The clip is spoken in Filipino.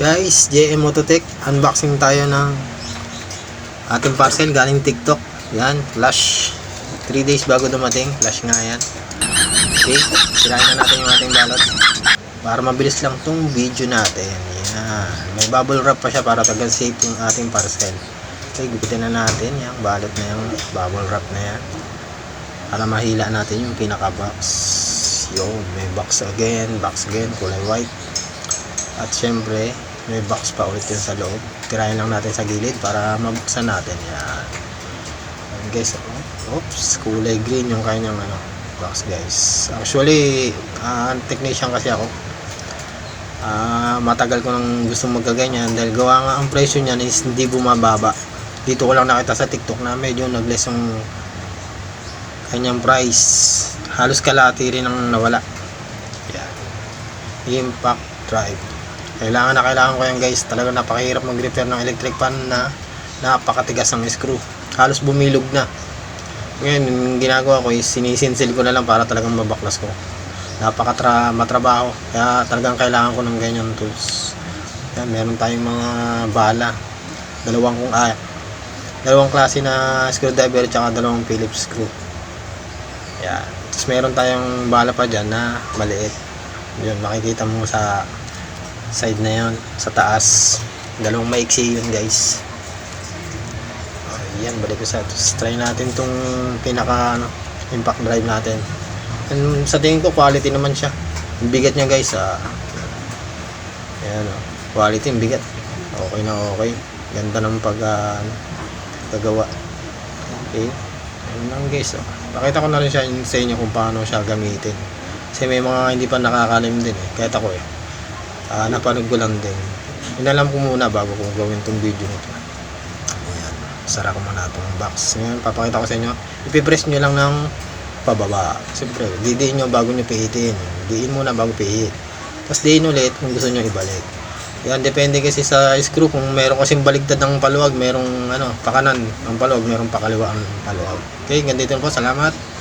Guys, JM Mototech, unboxing tayo ng ating parcel galing TikTok. Yan, flash. 3 days bago dumating, flash nga yan. Okay, sirain na natin yung ating balot. Para mabilis lang tong video natin. Yan. May bubble wrap pa siya para tagal safe yung ating parcel. Okay, gupitin na natin yung balot na yung bubble wrap na yan. Para mahila natin yung pinaka-box. Yun, may box again, box again, kulay white. At syempre, may box pa ulit yun sa loob. Tirahin lang natin sa gilid para mabuksan natin. Yan. Yan guys, oops, kulay green yung kanyang ano, box guys. Actually, ah, technician kasi ako. Ah, matagal ko nang gusto magkaganyan dahil gawa nga ang presyo niyan is hindi bumababa. Dito ko lang nakita sa TikTok na medyo nag-less yung kanyang price. Halos kalahati rin ang nawala. Yan. Impact drive. Kailangan na kailangan ko yan guys. Talaga napakahirap mag-repair ng electric fan na napakatigas ang screw. Halos bumilog na. Ngayon, yung ginagawa ko is sinisinsil ko na lang para talagang mabaklas ko. Napakatra matrabaho. Kaya talagang kailangan ko ng ganyan tools. Yan, meron tayong mga bala. Dalawang kung ah, dalawang klase na screwdriver at dalawang Phillips screw. Yan. Tapos meron tayong bala pa dyan na maliit. Yun, makikita mo sa side na yon sa taas. Dalawang maiksi yun guys. Ayan, balik ko sa tapos try natin tong pinaka ano, impact drive natin. And sa tingin ko quality naman siya. Ang bigat niya guys, ah. Ayan, oh. quality, ang bigat. Okay na okay. Ganda ng pag ah, ano, gagawa. Okay. Ayun lang guys, oh. Pakita ko na rin siya sa inyo kung paano siya gamitin. Kasi may mga hindi pa nakakalim din eh. Kahit ako eh. Ah, napanood ko lang din. Inalam ko muna bago ko gawin tong video nito. Ayan. Sara ko muna itong box. Ngayon, papakita ko sa inyo. Ipipress nyo lang ng pababa. Siyempre, didiin nyo bago nyo pihitin. Diin muna bago pihit. Tapos diin ulit kung gusto nyo ibalik. Yan, depende kasi sa screw. Kung meron kasing baligtad ng paluwag, merong ano, pakanan ang paluwag, merong pakaliwa ang paluwag. Okay, ganito po. Salamat.